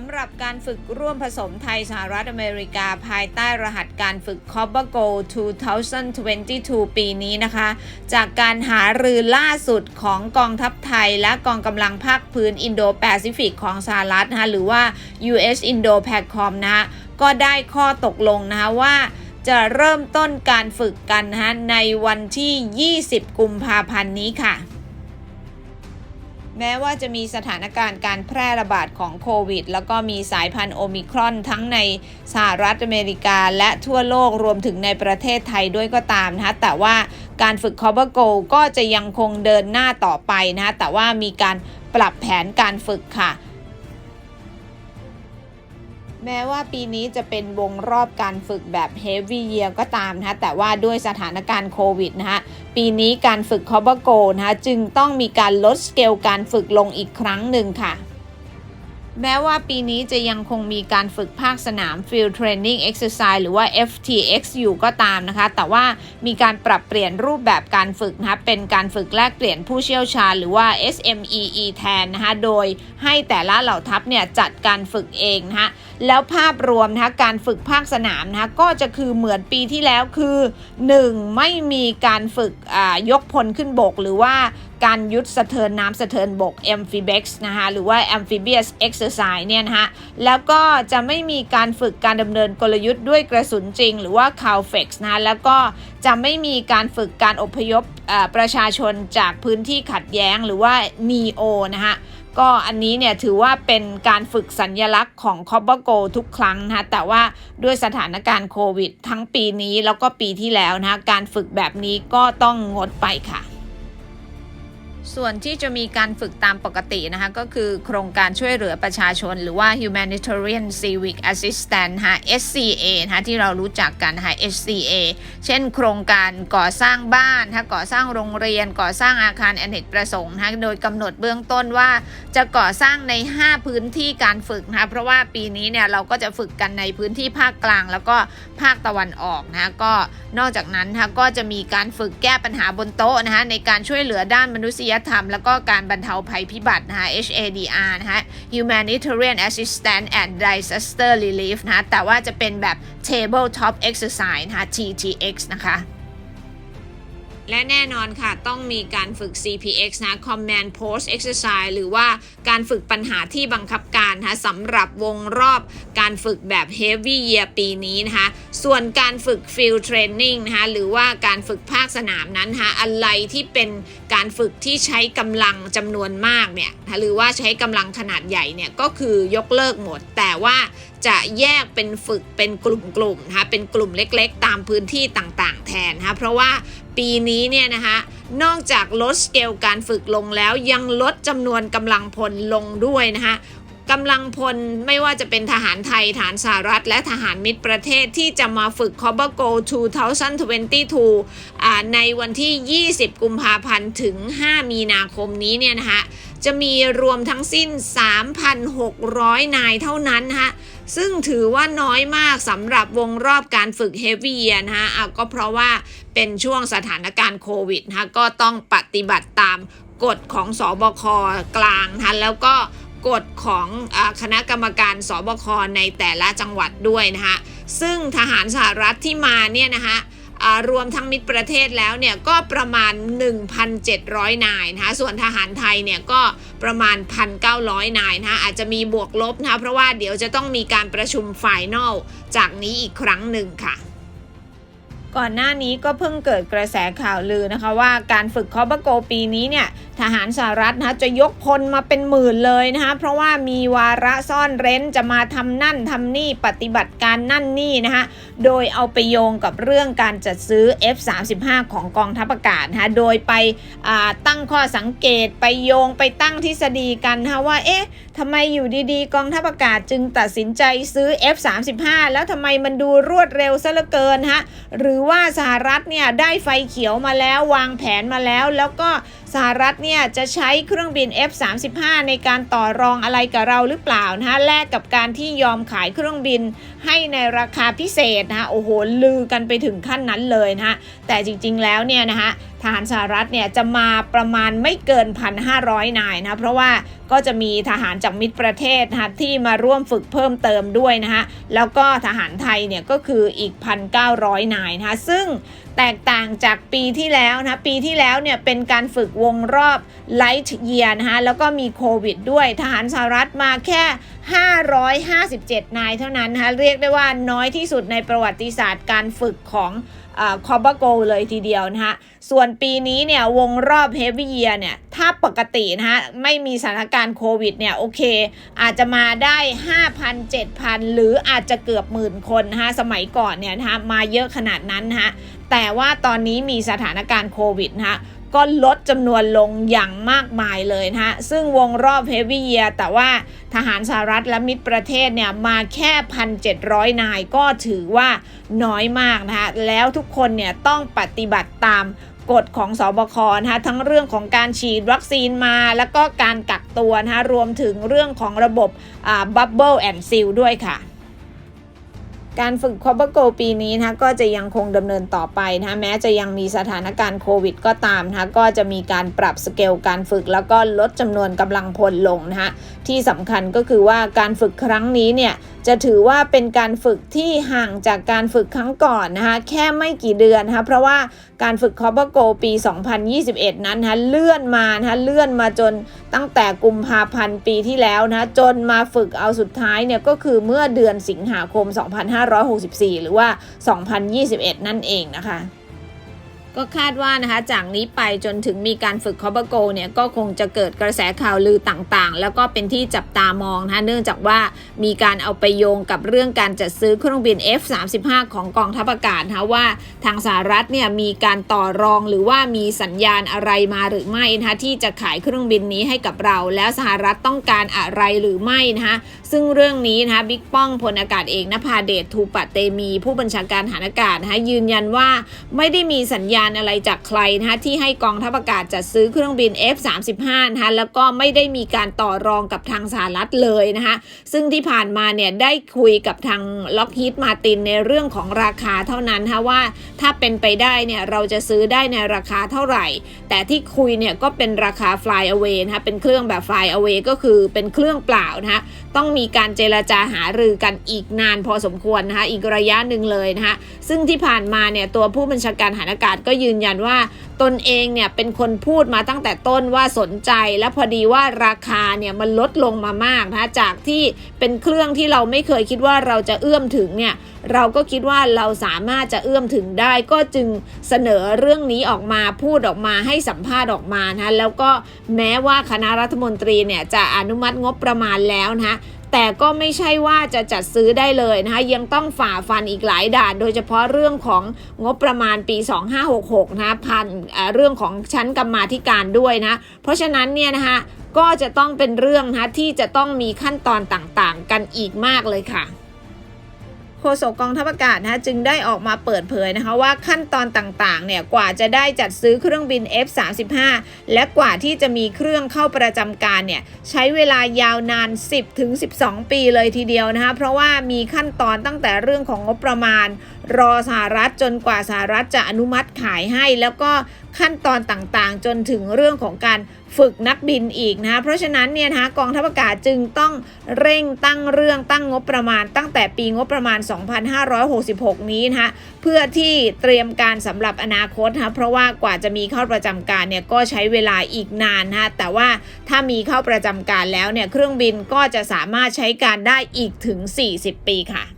สำหรับการฝึกร่วมผสมไทยสหรัฐอเมริกาภายใต้รหัสการฝึก c o b b e r g o 2022 ปีนี้นะคะ จากการหารือล่าสุดของกองทัพไทยและกองกำลังภาคพื้นอินโดแปซิฟิกของสหรัฐนะคะหรือว่า US Indo PACOM นะคะก็ได้ข้อตกลงนะคะว่าจะเริ่มต้นการฝึกกันนะคะในวันที่ 20 กุมภาพันธ์นี้ค่ะ แม้ว่าจะมีสถานการณ์การแพร่ระบาดของโควิด แล้วก็มีสายพันธุ์โอมิครอนทั้งในสหรัฐอเมริกา และทั่วโลกรวมถึงในประเทศไทยด้วยก็ตามนะคะแต่ว่าการฝึก c o v e r Go ก็จะยังคงเดินหน้าต่อไปนะคะแต่ว่ามีการปรับแผนการฝึกค่ะ แม้ว่าปีนี้จะเป็นวงรอบการฝึกแบบ Heavy Year ก็ตามนะคะแต่ว่าด้วยสถานการณ์โควิดนะคะปีนี้การฝึก c o v e r Go นะคะจึงต้องมีการลดสเกลการฝึกลงอีกครั้งหนึ่งค่ะ แม้ว่าปีนี้จะยังคงมีการฝึกภาคสนาม Field Training Exercise หรือว่า FTX อยู่ก็ตามนะคะ แต่ว่ามีการปรับเปลี่ยนรูปแบบการฝึกนะคะเป็นการฝึกแลกเปลี่ยนผู้เชี่ยวชาญหรือว่า SMEE แทนนะคะโดยให้แต่ละเหล่าทัพเนี่ยจัดการฝึกเองนะคะแล้วภาพรวมนะคะการฝึกภาคสนามนะคะก็จะคือเหมือนปีที่แล้วคือ 1. ไม่มีการฝึกยกพลขึ้นบก หรือว่าการยุดสะเทินน้ำสะเทินบก amphibex นะคะหรือว่า amphibious exercise เนี่ยนะคะแล้วก็จะไม่มีการฝึกการดำเนินกลยุทธ์ด้วยกระสุนจริง หรือว่า CALFEX นะคะแล้วก็จะไม่มีการฝึกการอพยพประชาชนจากพื้นที่ขัดแย้งหรือว่า NEO นะคะ ก็อันนี้เนี่ยถือว่าเป็นการฝึกสัญญลักษณ์ของคอเบโกทุกครั้งนะคะแต่ว่าด้วยสถานการณ์โควิด ทั้งปีนี้แล้วก็ปีที่แล้วนะคะการฝึกแบบนี้ก็ต้องงดไปค่ะ ส่วนที่จะมีการฝึกตามปกตินะคะ ก็คือโครงการช่วยเหลือประชาชน หรือว่า Humanitarian Civic Assistance นะ SCA นะคะที่เรารู้จักกันนะ SCA เช่น โครงการก่อสร้างบ้านนะก่อสร้างโรงเรียน ก่อสร้างอาคารอเนกประสงค์นะโดยกำหนดเบื้องต้นว่าจะก่อสร้างใน 5 พื้นที่การฝึกนะคะเพราะว่าปีนี้เนี่ยเราก็จะฝึกกันในพื้นที่ภาคกลาง แล้วก็ภาคตะวันออกนะคะก็นอกจากนั้นนะก็จะมีการฝึกแก้ปัญหาบนโต๊ะนะคะในการช่วยเหลือด้านมนุษยธรรม แล้วก็การบรรเทาภัยพิบัตินะคะ HADR นะคะ Humanitarian Assistance and Disaster Relief นะะแต่ว่าจะเป็นแบบ Tabletop Exercise นะคะ TTX นะคะ และแน่นอนค่ะ ต้องมีการฝึก CPX นะ Command Post Exercise หรือว่าการฝึกปัญหาที่บังคับการนะคะสำหรับวงรอบการฝึกแบบ Heavy Year ปีนี้นะคะ ส่วนการฝึก Field Training นะคะ หรือว่าการฝึกภาคสนามนั้นนะคะอะไรที่เป็นการฝึกที่ใช้กำลังจำนวนมากเนี่ยหรือว่าใช้กำลังขนาดใหญ่เนี่ย ก็คือยกเลิกหมด แต่ว่า จะแยกเป็นฝึกเป็นกลุ่มๆนะคะเป็นกลุ่มเล็กๆ ตามพื้นที่ต่างๆ แทนนะคะเพราะว่าปีนี้เนี่ยนะคะนอกจากลดสเกลการฝึกลงแล้วยังลดจำนวนกำลังพลลงด้วยนะคะกำลังพลไม่ว่าจะเป็นทหารไทยฐานสหรัฐ และทหารมิตรประเทศที่จะมาฝึก c o b a g o 2022 ในวันที่ 20 กุมภาพันธ์ถึง 5 มีนาคมนี้เนี่ยนะคะจะมีรวมทั้งสิ้น 3,600 นายเท่านั้นนะคะ ซึ่งถือว่าน้อยมากสำหรับวงรอบการฝึกเฮฟวี่นะฮะก็เพราะว่าเป็นช่วงสถานการณ์โควิดนะก็ต้องปฏิบัติตามกฎของสอบคกลางนะแล้วก็กฎของอคณะกรรมการสบคในแต่ละจังหวัดด้วยนะคะซึ่งทหารสหรัฐที่มาเนี่ยนะคะ รวมทั้งมิตรประเทศแล้วเนี่ยก็ประมาณ 1,700 นายนะคะส่วนทหารไทยเนี่ยก็ประมาณ 1,900 นายนะคะอาจจะมีบวกลบนะคะเพราะว่าเดี๋ยวจะต้องมีการประชุมไฟนอลจากนี้อีกครั้งหนึ่งค่ะ ก่อนหน้านี้ก็เพิ่งเกิดกระแสข่าวลือนะคะว่าการฝึกคอปโกปีนี้เนี่ยทหารสหรัฐนะจะยกพลมาเป็นหมื่นเลยนะคะเพราะว่ามีวาระซ่อนเร้นจะมาทำนั่นทำนี่ปฏิบัติการนั่นนี่นะคะโดยเอาไปโยงกับเรื่องการจัดซื้อ F35 ของกองทัพอากาศนะคะโดยไปตั้งข้อสังเกตไปโยงไปตั้งทฤษฎีกันนะคะว่าเอ๊ะทำไมอยู่ดีๆ กองทัพอากาศจึงตัดสินใจซื้อ F35 แล้วทำไมมันดูรวดเร็วซะเหลือเกินฮะหรือว่าสหรัฐเนี่ยได้ไฟเขียวมาแล้ววางแผนมาแล้ว แล้วก็ สหรัฐเนี่ยจะใช้เครื่องบิน F35 ในการต่อรองอะไรกับเราหรือเปล่านะฮะแลกกับการที่ยอมขายเครื่องบินให้ในราคาพิเศษนะฮะโอ้โหลือกันไปถึงขั้นนั้นเลยนะฮะแต่จริงๆแล้วเนี่ยนะฮะทหารสหรัฐเนี่ยจะมาประมาณไม่เกิน 1,500 นายนะ เพราะว่าก็จะมีทหารจากมิตรประเทศนะคะที่มาร่วมฝึกเพิ่มเติมด้วยนะฮะแล้วก็ทหารไทยเนี่ยก็คืออีก 1,900 นายนะคะซึ่งแตกต่างจากปีที่แล้วนะปีที่แล้วเนี่ยเป็นการฝึกวงรอบไลท์เยียนะคะแล้วก็มีโควิดด้วยทหารสหรัฐมาแค่ 557 นายเท่านั้นนะคะเรียกได้ว่าน้อยที่สุดในประวัติศาสตร์การฝึกของคอบโกเลยทีเดียวนะคะส่วนปีนี้เนี่ยวงรอบเฮฟวี่เยียเนี่ย ถ้าปกตินะฮะไม่มีสถานการณ์โควิดเนี่ย โอเค อาจจะมาได้ 5,000 7,000 หรืออาจจะเกือบหมื่นคนนะคะสมัยก่อนเนี่ยนะคะมาเยอะขนาดนั้นนะคะ แต่ว่าตอนนี้มีสถานการณ์โควิดนะคะก็ลดจำนวนลงอย่างมากมายเลยนะฮะ ซึ่งวงรอบเฮฟวี่เยียแต่ว่าทหารสหรัฐและมิตรประเทศเนี่ยมาแค่ 1,700 นายก็ถือว่าน้อยมากนะคะแล้วทุกคนเนี่ยต้องปฏิบัติตามกฎของสอบคนะคะทั้งเรื่องของการฉีดวัคซีนมา แล้วก็การกักตัวนะคะรวมถึงเรื่องของระบบบับเบิลแอนด์ซิลด้วยค่ะ การฝึกคอปโกปีนี้นะก็จะยังคงดำเนินต่อไปนะแม้จะยังมีสถานการณ์โควิดก็ตามนะก็จะมีการปรับสเกลการฝึกแล้วก็ลดจำนวนกำลังพลลงนะคะที่สำคัญก็คือว่าการฝึกครั้งนี้เนี่ยจะถือว่าเป็นการฝึกที่ห่างจากการฝึกครั้งก่อนนะคะแค่ไม่กี่เดือนนะคะเพราะว่าการฝึกคอปโกปี 2021 นั้นนะคะเลื่อนมานะคะเลื่อนมาจนตั้งแต่กุมภาพันธ์ปีที่แล้วนะจนมาฝึกเอาสุดท้ายเนี่ยก็คือเมื่อเดือนสิงหาคม2564 หรือว่า 2021 นั่นเองนะคะ ก็คาดว่านะคะจากนี้ไปจนถึงมีการฝึกคอปโกเนี่ยก็คงจะเกิดกระแสข่าวลือต่างๆ แล้วก็เป็นที่จับตามองนะคะเนื่องจากว่ามีการเอาไปโยงกับเรื่องการจัดซื้อเครื่องบิน F35 ของกองทัพอากาศนะคะว่าทางสหรัฐเนี่ยมีการต่อรองหรือว่ามีสัญญาณอะไรมาหรือไม่นะคะที่จะขายเครื่องบินนี้ให้กับเรา แล้วสหรัฐต้องการอะไรหรือไม่นะคะซึ่งเรื่องนี้นะคะบิ๊กป้องพลอากาศเอกนภาเดชทูปะเตมี ผู้บัญชาการฐานอากาศนะคะยืนยันว่าไม่ได้มีสัญญาณอะไรจากใครนะคะที่ให้กองทัพอากาศจัดซื้อเครื่องบิน F35 นะคะแล้วก็ไม่ได้มีการต่อรองกับทางสหรัฐเลยนะคะซึ่งที่ผ่านมาเนี่ยได้คุยกับทางล็อกฮีดมาตินในเรื่องของราคาเท่านั้นนะคะว่าถ้าเป็นไปได้เนี่ยเราจะซื้อได้ในราคาเท่าไหร่ แต่ที่คุยเนี่ยก็เป็นราคา fly away นะคะเป็นเครื่องแบบ fly away ก็คือเป็นเครื่องเปล่านะคะต้องมีการเจรจาหารือกันอีกนานพอสมควรนะคะอีกระยะหนึ่งเลยนะคะซึ่งที่ผ่านมาเนี่ยตัวผู้บัญชาการฐานอากาศก็ยืนยันว่าตนเองเนี่ยเป็นคนพูดมาตั้งแต่ต้นว่าสนใจ และพอดีว่าราคาเนี่ยมันลดลงมามากนะจากที่เป็นเครื่องที่เราไม่เคยคิดว่าเราจะเอื้อมถึงเนี่ยเราก็คิดว่าเราสามารถจะเอื้อมถึงได้ ก็จึงเสนอเรื่องนี้ออกมาพูดออกมาให้สัมภาษณ์ออกมานะแล้วก็แม้ว่าคณะรัฐมนตรีเนี่ยจะอนุมัติงบประมาณแล้วนะ แต่ก็ไม่ใช่ว่าจะจัดซื้อได้เลยนะคะยังต้องฝ่าฟันอีกหลายด่าน โดยเฉพาะเรื่องของงบประมาณปี 2566นะพันเรื่องของชั้นกรรมาธิการด้วยนะ เพราะฉะนั้นเนี่ยนะคะก็จะต้องเป็นเรื่องนะที่จะต้องมีขั้นตอนต่างๆ กันอีกมากเลยค่ะ ษกกองทัพอากาศนะจึงได้ออกมาเปิดเผยนะคะว่าขั้นตอนต่างๆเนี่ยกว่าจะได้จัดซื้อเครื่องบิน F35 และกว่าที่จะมีเครื่องเข้าประจำการเนี่ยใช้เวลายาวนาน 10ถึง12 ปีเลยทีเดียวนะคะเพราะว่ามีขั้นตอนตั้งแต่เรื่องของงบประมาณ รอสหรัฐจนกว่าสหรัฐจะอนุมัติขายให้ แล้วก็ ขั้นตอนต่างๆ จนถึงเรื่องของการฝึกนักบินอีกนะคะเพราะฉะนั้นเนี่ยนะคะกองทัพอากาศจึงต้องเร่งตั้งเรื่องตั้งงบประมาณ ตั้งแต่ปีงบประมาณ 2566 นี้นะคะเพื่อที่เตรียมการสำหรับอนาคตนะเพราะว่ากว่าจะมีเข้าประจำการเนี่ยก็ใช้เวลาอีกนานนะคะแต่ว่าถ้ามีเข้าประจำการแล้วเนี่ยเครื่องบินก็จะสามารถใช้การได้อีกถึง 40 ปีค่ะ